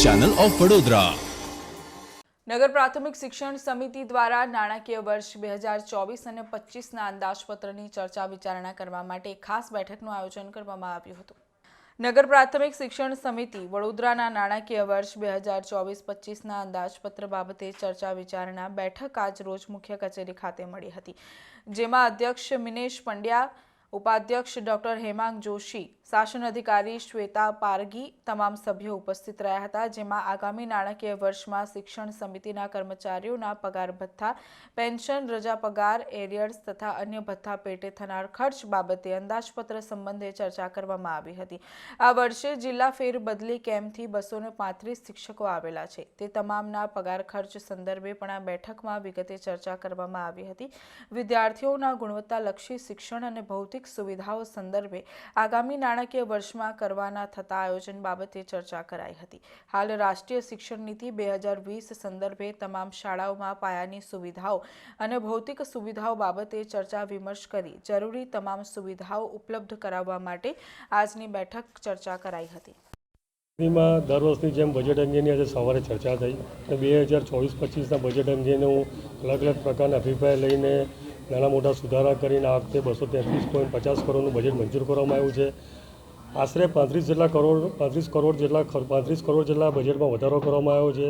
Channel of Vadodara નગર પ્રાથમિક શિક્ષણ સમિતિ દ્વારા નાણાકીય વર્ષ બે હજાર ચોવીસ અને પચીસના અંદાજપત્રની ચર્ચા વિચારણા કરવા માટે ખાસ બેઠકનું આયોજન કરવામાં આવ્યું હતું. નગર પ્રાથમિક શિક્ષણ સમિતિ વડોદરાના નાણાકીય વર્ષ બે હજાર ચોવીસ પચીસના અંદાજપત્ર બાબતે ચર્ચા વિચારણા બેઠક આજ રોજ મુખ્ય કચેરી ખાતે મળી હતી. જેમાં અધ્યક્ષ મિનેશ પંડ્યા ઉપાધ્યક્ષ ડોક્ટર હેમાંગ જોશી શાસન અધિકારી શ્વેતા પારગી તમામ સભ્યો ઉપસ્થિત રહ્યા હતા જેમાં આગામી નાણાકીય વર્ષમાં શિક્ષણ સમિતિના કર્મચારીઓના પગાર ભથ્થા, પેન્શન, રજા પગાર, એરિયર્સ તથા અન્ય ભથ્થા પેટે થનાર ખર્ચ બાબતે અંદાજપત્ર સંબંધે ચર્ચા કરવામાં આવી હતી. આ વર્ષે જિલ્લા ફેરબદલી કેમ્પથી બસો પાંત્રીસ શિક્ષકો આવેલા છે. તે તમામના પગાર ખર્ચ સંદર્ભે પણ આ બેઠકમાં વિગતે ચર્ચા કરવામાં આવી હતી. વિદ્યાર્થીઓના ગુણવત્તાલક્ષી શિક્ષણ અને ભૌતિક સુવિધાઓ સંદર્ભે આગામી નાણાકીય વર્ષમાં કરવાના થતા આયોજન બાબતે ચર્ચા કરાઈ હતી. હાલ રાષ્ટ્રીય શિક્ષણ નીતિ બે હજાર વીસ સંદર્ભે તમામ શાળાઓમાં પાયાની સુવિધાઓ અને ભૌતિક સુવિધાઓ બાબતે ચર્ચા વિમર્શ કરી જરૂરી તમામ સુવિધાઓ ઉપલબ્ધ કરાવવા માટે આજની બેઠક ચર્ચા કરાઈ હતી. માં દર વર્ષની જેમ બજેટ અંગેની આજે સવારે ચર્ચા થઈ અને બે હજાર ચોવીસ પચીસના બજેટ અંગેનું અલગ અલગ પ્રકારના અભિપ્રાય લઈને નાના મોટા સુધારા કરીને આ વખતે બસો તેત્રીસ પોઈન્ટ પચાસ કરોડનું બજેટ મંજૂર કરવામાં આવ્યું છે. આશરે પાંત્રીસ જેટલા કરોડ, પાંત્રીસ કરોડ જેટલા પાંત્રીસ કરોડ જેટલા બજેટમાં વધારો કરવામાં આવ્યો છે.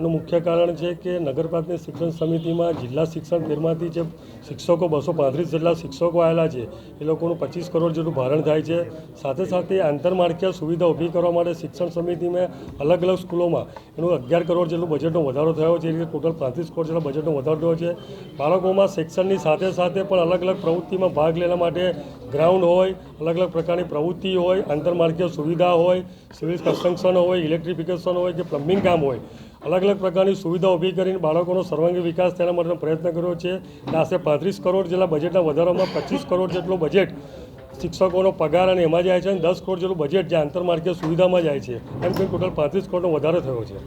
એનું મુખ્ય કારણ છે કે નગર શિક્ષણ સમિતિમાં જિલ્લા શિક્ષણ ફેરમાંથી જે શિક્ષકો બસો પાંત્રીસ જેટલા શિક્ષકો આવેલા છે, એ લોકોનું પચીસ કરોડ જેટલું ભારણ થાય છે. સાથે સાથે આંતરમાળખીય સુવિધા ઊભી કરવા માટે શિક્ષણ સમિતિમાં અલગ અલગ સ્કૂલોમાં એનું અગિયાર કરોડ જેટલું બજેટનો વધારો થયો છે. એ રીતે ટોટલ પાંત્રીસ કરોડ જેટલો બજેટનો વધારો થયો છે. બાળકોમાં શિક્ષણની સાથે સાથે પણ અલગ અલગ પ્રવૃત્તિમાં ભાગ લેવા માટે ગ્રાઉન્ડ હોય, અલગ અલગ પ્રકારની પ્રવૃત્તિ હોય, આંતરમાળખીય સુવિધા હોય સિવિલ કન્સ્ટ્રક્શન હોય ઇલેક્ટ્રિફિકેશન હોય કે પ્લમ્બિંગ કામ હોય. અલગ અલગ પ્રકારની સુવિધા ઊભી કરીને બાળકોનો સર્વાંગી વિકાસ તેના માટેનો પ્રયત્ન કર્યો છે. આશરે પાંત્રીસ કરોડ જેટલા બજેટના વધારામાં પચીસ કરોડ જેટલો બજેટ શિક્ષકોનો પગાર અને એમાં જાય છે અને દસ કરોડ જેટલું બજેટ જે આંતરમાર્ગીય સુવિધામાં જાય છે. એમ કરીને ટોટલ પાંત્રીસ કરોડનો વધારો થયો છે.